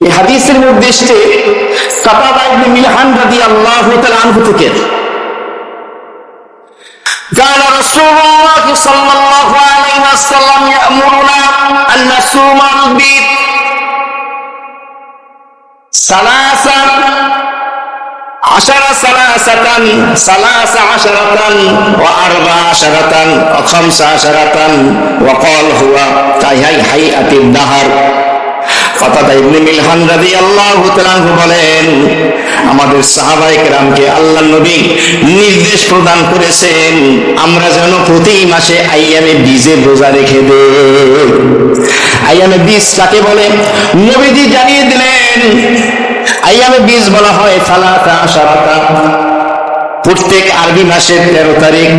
এই হাদিসের মধ্যে এসছে কাতাদা ইবনে মিলহান রাদিয়াল্লাহু তাআলা আনহু থেকে كان رسول الله صلى الله عليه وسلم يأمرنا أن نصوم البيت ثلاثا عشر ثلاثة ثلاث عشرة وأربع عشرة وخمس عشرة وقال هو كهي هيئة ফাতাদা ইবনে আমাদের সাহাবায়ে আল্লাহ নবী নির্দেশ প্রদান করেছেন, আমরা যেন প্রতি মাসে আইয়ামে বীজে রোজা রেখে দে আইয়ামে বীজ বলে? নবীজি জানিয়ে দিলেন, আইয়ামে বীজ বলা হয় সারাতা প্রত্যেক আরবি মাসের তেরো তারিখ,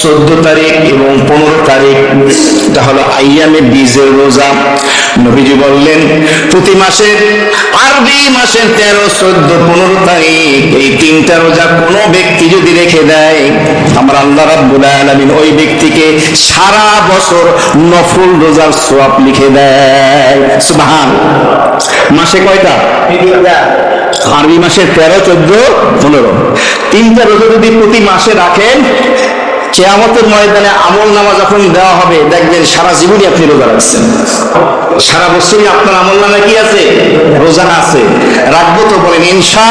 চোদ্দ তারিখ এবং পনেরো তারিখ, এটা হলো আইয়ামে বীজের রোজা। নবীজি বললেন, প্রতি মাসে আরবি মাসের তেরো, চোদ্দ, পনেরো তারিখ, এই তিনটা রোজা কোনো ব্যক্তি যদি রেখে দেয়, আমার আল্লাহ রাব্বুল আলামিন ওই ব্যক্তিকে সারা বছর নফল রোজার সোয়াব লিখে দেয়। সুবহান। মাসে কয়টা? আরবি মাসের তেরো, চোদ্দ, পনেরো। তিনটা রোজা যদি প্রতি মাসে রাখেন কেয়ামতের ময়দানে আমল নামা যখন দেওয়া হবে, দেখবেন সারা জীবনই আপনি রোজা রাখছেন। সারা বছরই আপনার আমল নামা কি আছে? রোজা আছে। রাখব তো বলেন, ইনশা